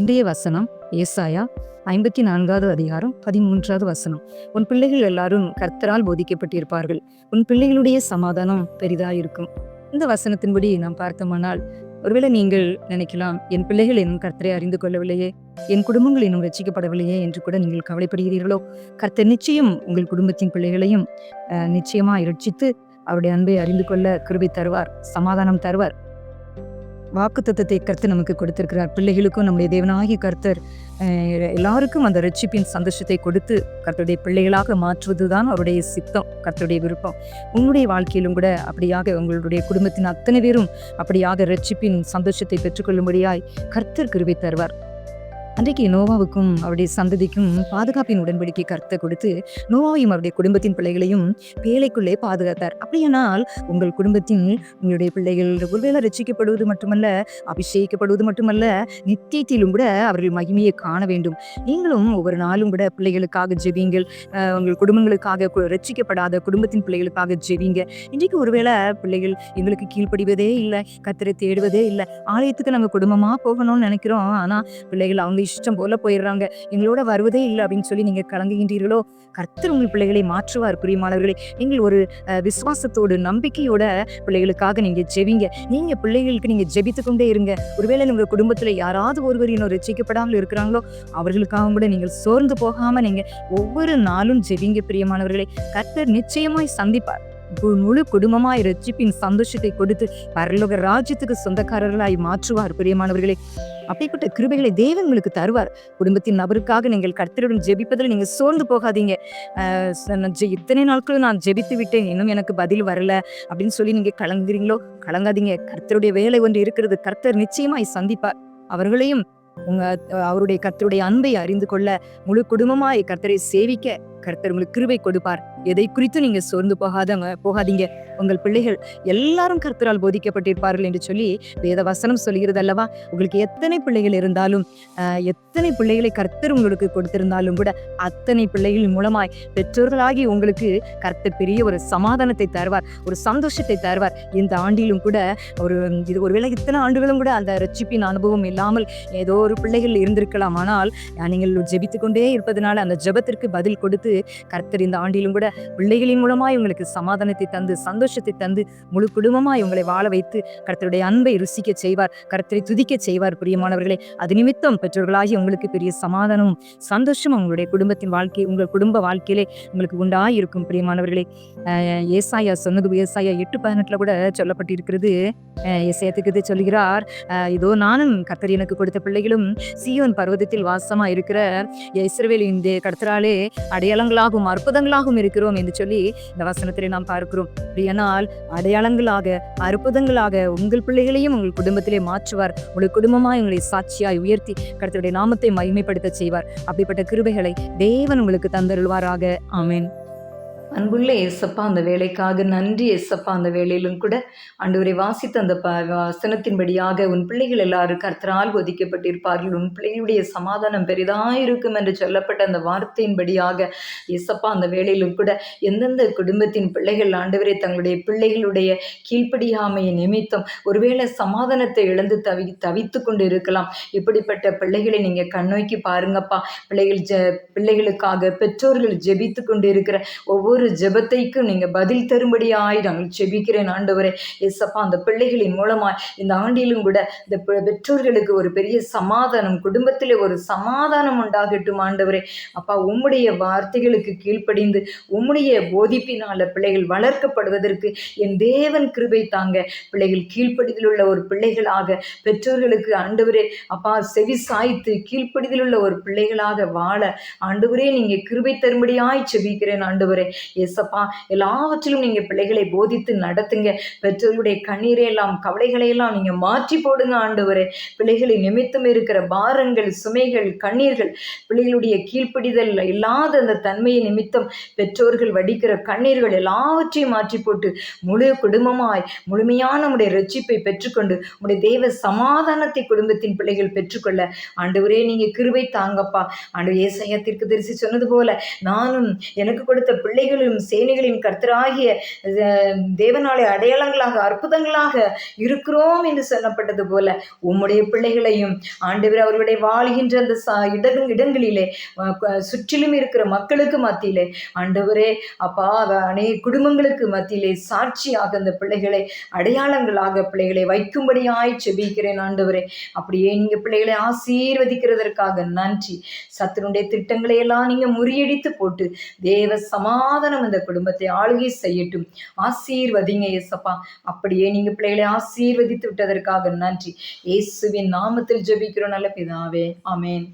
இன்றைய வசனம் ஏசாயா ஐம்பத்தி நான்காவது அதிகாரம் பதிமூன்றாவது வசனம். உன் பிள்ளைகள் எல்லாரும் கர்த்தரால் போதிக்கப்பட்டிருப்பார்கள். உன் பிள்ளைகளுடைய சமாதானம் பெரிதாயிருக்கும். இந்த வசனத்தின்படி நாம் பார்த்தோமானால் ஒருவேளை நீங்கள் நினைக்கலாம் என் பிள்ளைகள் இன்னும் கர்த்தரை அறிந்து கொள்ளவில்லையே. என் குடும்பங்கள் இன்னும் ரட்சிக்கப்படவில்லையே என்று கூட நீங்கள் கவலைப்படுகிறீர்களோ? கர்த்தர் நிச்சயம் உங்கள் குடும்பத்தின் பிள்ளைகளையும் நிச்சயமாக இரட்சித்து அவருடைய அன்பை அறிந்து கொள்ள கிருபி தருவார் சமாதானம் தருவார். வாக்கு தத்தத்தை கர்த்தர் நமக்கு கொடுத்திருக்கிறார். பிள்ளைகளுக்கும் நம்முடைய தேவனாகிய கர்த்தர் எல்லாருக்கும் அந்த ரட்சிப்பின் சந்தோஷத்தை கொடுத்து கர்த்தருடைய பிள்ளைகளாக மாற்றுவதுதான் அவருடைய சித்தம் கர்த்தருடைய விருப்பம். உங்களுடைய வாழ்க்கையிலும் கூட அப்படியாக உங்களுடைய குடும்பத்தின் அத்தனை பேரும் அப்படியாக ரட்சிப்பின் சந்தோஷத்தை பெற்றுக்கொள்ளும்படியாய் கர்த்தர் கிருவி தருவார். அன்றைக்கு நோவாவுக்கும் அவருடைய சந்ததிக்கும் பாதுகாப்பின் உடன்படிக்கை கருத்தை கொடுத்து நோவாவையும் அவருடைய குடும்பத்தின் பிள்ளைகளையும் பேழைக்குள்ளே பாதுகாத்தார். அப்படியானால் உங்கள் குடும்பத்தின் உங்களுடைய பிள்ளைகள் ஒருவேளை ரசிக்கப்படுவது மட்டுமல்ல அபிஷேகிக்கப்படுவது மட்டுமல்ல நித்தியத்திலும் கூட அவர்கள் மகிமையை காண வேண்டும். நீங்களும் ஒவ்வொரு நாளும் கூட பிள்ளைகளுக்காக ஜெபிங்கள் உங்கள் குடும்பங்களுக்காக ரசிக்கப்படாத குடும்பத்தின் பிள்ளைகளுக்காக ஜெபிங்க. இன்றைக்கு ஒருவேளை பிள்ளைகள் எங்களுக்கு கீழ்ப்படிவதே இல்லை கத்திரை தேடுவதே இல்லை. ஆலயத்துக்கு நாங்கள் குடும்பமாக போகணும்னு நினைக்கிறோம். ஆனால் பிள்ளைகள் அவங்க இஷ்டம் போல போயிடுறாங்க. எங்களோட வருவதே இல்லை அப்படின்னு சொல்லி நீங்கள் கலங்குகின்றீர்களோ? கர்த்தர் உங்கள் பிள்ளைகளை மாற்றுவார் பிரியமானவர்களே. நீங்கள் ஒரு விசுவாசத்தோடு நம்பிக்கையோட பிள்ளைகளுக்காக நீங்க ஜெபிங்க. நீங்க பிள்ளைகளுக்கு நீங்க ஜெபித்து கொண்டே இருங்க. ஒருவேளை உங்க குடும்பத்துல யாராவது ஒருவர் இன்னும் ரசிக்கப்படாமல் இருக்கிறாங்களோ அவர்களுக்காக கூட நீங்கள் சோர்ந்து போகாம நீங்க ஒவ்வொரு நாளும் ஜெபிங்க பிரியமானவர்களை. கர்த்தர் நிச்சயமாய் சந்திப்பார். முழு குடும்பமாய் ரட்சிப்பின் சந்தோஷத்தை கொடுத்து பரலோக ராஜ்யத்துக்கு சொந்தக்காரர்களாய் மாற்றுவார் பிரியமானவர்களே. அப்படிப்பட்ட கிருபைகளை தேவன் உங்களுக்கு தருவார். குடும்பத்தின் நபருக்காக நீங்கள் கர்த்தருடன் ஜெபிப்பதில் நீங்க சோர்ந்து போகாதீங்க. ச- இத்தனை நாட்களும் நான் ஜெபித்து விட்டேன் இன்னும் எனக்கு பதில் வரல அப்படின்னு சொல்லி நீங்க கலங்குறீங்களோ? கலங்காதீங்க. கர்த்தருடைய வேலை ஒன்று இருக்கிறது. கர்த்தர் நிச்சயமாய் சந்திப்பார். அவர்களையும் உங்க அவருடைய கர்த்தருடைய அன்பை அறிந்து கொள்ள முழு குடும்பமாய் கர்த்தரை சேவிக்க கர்த்தர் உங்களுக்கு கிருபை கொடுப்பார். எதை குறித்து நீங்க சோர்ந்து போகாதவங்க போகாதீங்க. உங்கள் பிள்ளைகள் எல்லாரும் கர்த்தரால் போதிக்கப்பட்டிருப்பார்கள் என்று சொல்லி வேத வசனம் சொல்கிறது அல்லவா? உங்களுக்கு எத்தனை பிள்ளைகள் இருந்தாலும் எத்தனை பிள்ளைகளை கர்த்தர் உங்களுக்கு கொடுத்திருந்தாலும் கூட அத்தனை பிள்ளைகள் மூலமாய் பெற்றோர்களாகி உங்களுக்கு கர்த்தர் பெரிய ஒரு சமாதானத்தை தருவார் ஒரு சந்தோஷத்தை தருவார். இந்த ஆண்டிலும் கூட ஒரு இது ஒருவேளை இத்தனை ஆண்டுகளும் கூட அந்த ரட்சிப்பின் அனுபவம் இல்லாமல் ஏதோ ஒரு பிள்ளைகள் இருந்திருக்கலாம். ஆனால் நீங்கள் ஜெபித்து கொண்டே இருப்பதனால அந்த ஜெபத்திற்கு பதில் கொடுத்து கர்த்தர் இந்த ஆண்டிலும் கூட பிள்ளைகளின் மூலமாய் உங்களுக்கு சமாதானத்தை தந்து சந்தோஷத்தை தந்து முழு குடும்பமாய் உங்களை வாழ வைத்து கர்த்தருடைய அன்பை ருசிக்க செய்வார் கர்த்தரை துதிக்க செய்வார். பிரியமானவர்களே அது நிமித்தம் பெற்றோர்களாகி உங்களுக்கு பெரிய சமாதானமும் சந்தோஷமும் உங்களுடைய குடும்பத்தின் வாழ்க்கை உங்கள் குடும்ப வாழ்க்கையிலே உங்களுக்கு உண்டாய் இருக்கும் பிரியமானவர்களே ஏசாயா சொன்னது ஏசாயா எட்டு பதினெட்டுல கூட சொல்லப்பட்டிருக்கிறது. இசையத்துக்கு சொல்கிறார் இதோ நானும் கர்த்தர் எனக்கு கொடுத்த பிள்ளைகளும் சியோன் பர்வதத்தில் வாசமா இருக்கிற இஸ்ரவேலின் தே- கர்த்தராலே அடையாளங்களாகவும் அற்புதங்களாகவும் இருக்கிறோம் என்று சொல்லி இந்த வசனத்திலே நாம் பார்க்கிறோம். அப்படியானால் அடையாளங்களாக அற்புதங்களாக உங்கள் பிள்ளைகளையும் உங்கள் குடும்பத்திலே மாற்றுவார். உங்கள் குடும்பமாய் உங்களை சாட்சியாய் உயர்த்தி கடத்தலுடைய நாமத்தை மகிமைப்படுத்த செய்வார். அப்படிப்பட்ட கிருபைகளை தேவன் உங்களுக்கு தந்தருள்வாராக. ஆமென். அன்புள்ள ஏசப்பா அந்த வேலைக்காக நன்றி ஏசப்பா அந்த வேலையிலும் கூட ஆண்டவரை வாசித்த அந்த ப வசனத்தின்படியாக உன் பிள்ளைகள் எல்லாரும் கர்த்தரால் ஒதுக்கப்பட்டிருப்பார்கள். உன் பிள்ளைகளுடைய சமாதானம் பெரிதாயிருக்கும் என்று சொல்லப்பட்ட அந்த வார்த்தையின்படியாக ஏசப்பா அந்த வேலையிலும் கூட எந்தெந்த குடும்பத்தின் பிள்ளைகள் ஆண்டவரை தங்களுடைய பிள்ளைகளுடைய கீழ்ப்படியாமையை நிமித்தம் ஒருவேளை சமாதானத்தை இழந்து தவி தவித்து கொண்டு இருக்கலாம் இப்படிப்பட்ட பிள்ளைகளை நீங்கள் கண்ணோக்கி பாருங்கப்பா. பிள்ளைகள் ஜ பிள்ளைகளுக்காக பெற்றோர்கள் ஜெபித்து கொண்டு இருக்கிற ஒவ்வொரு ஜெபத்தைக்கும் நீங்க பதில் தரும்படியாய் நாங்கள் செபிக்கிறேன் ஆண்டவரே. எஸ்அப்பா அந்த பிள்ளைகளின் மூலமாய் இந்த ஆண்டிலும் கூட இந்த பெற்றோர்களுக்கு ஒரு பெரிய சமாதானம் குடும்பத்திலே ஒரு சமாதானம் உண்டாகட்டும் ஆண்டவரே. அப்பா உம்முடைய வார்த்தைகளுக்கு கீழ்ப்படிந்து உம்முடைய போதிப்பினால பிள்ளைகள் வளர்க்கப்படுவதற்கு என் தேவன் கிருபை தாங்க. பிள்ளைகள் கீழ்ப்படிதல் உள்ள ஒரு பிள்ளைகளாக பெற்றோர்களுக்கு ஆண்டவரே அப்பா செவி சாய்த்து கீழ்ப்படிதல் உள்ள ஒரு பிள்ளைகளாக வாழ ஆண்டவரே நீங்க கிருபை தரும்படியாய் செபிக்கிறேன் ஆண்டவரே. ஏசப்பா எல்லாவற்றிலும் நீங்க பிள்ளைகளை போதித்து நடத்துங்க. பெற்றோருடைய கண்ணீரை எல்லாம் கவலைகளை எல்லாம் நீங்க மாற்றி போடுங்க ஆண்டவரே. பிள்ளைகளை நிமித்தம் இருக்கிற பாரங்கள் சுமைகள் கண்ணீர்கள் பிள்ளைகளுடைய கீழ்ப்பிடிதல் இல்லாத அந்த தன்மையை நிமித்தம் பெற்றோர்கள் வடிக்கிற கண்ணீர்கள் எல்லாவற்றையும் மாற்றி போட்டு முழு குடும்பமாய் முழுமையான உடைய ரட்சிப்பை பெற்றுக்கொண்டு உடைய தேவ சமாதானத்தை குடும்பத்தின் பிள்ளைகள் பெற்றுக்கொள்ள ஆண்டவரே நீங்க கிருவை தாங்கப்பா. ஆண்டு ஏசையத்திற்கு தரிசி சொன்னது போல நானும் எனக்கு கொடுத்த பிள்ளைகளும் படைகளிலும் சேனைகளின் கர்த்தராகிய தேவனாலே அடையாளங்களாக அற்புதங்களாக இருக்கிறோம் என்று சொல்லப்பட்டது போல உம்முடைய பிள்ளைகளையும் ஆண்டவர் அவர்களுடைய வாழ்கின்ற அந்த சா இடங் இடங்களிலே சுற்றிலும் இருக்கிற மக்களுக்கு மத்தியிலே ஆண்டவரே அப்பா அநேக குடும்பங்களுக்கு மத்தியிலே சாட்சியாக அந்த பிள்ளைகளை அடையாளங்களாக பிள்ளைகளை வைக்கும்படியாய் செபிக்கிறேன் ஆண்டவரே. அப்படியே நீங்க பிள்ளைகளை ஆசீர்வதிக்கிறதற்காக நன்றி. சத்துருடைய திட்டங்களை எல்லாம் நீங்க முறியடித்து போட்டு தேவ சமாதானம் அந்த குடும்பத்தை ஆளுகை செய்யட்டும். ஆசீர்வதிங்க ஏசப்பா அப்படியே நீங்க பிள்ளைகளை ஆசீர்வதித்து விட்டதற்காக நன்றி. இயேசுவின் நாமத்தில் ஜெபிக்கிறோம். நல்ல பிதாவே. ஆமேன்.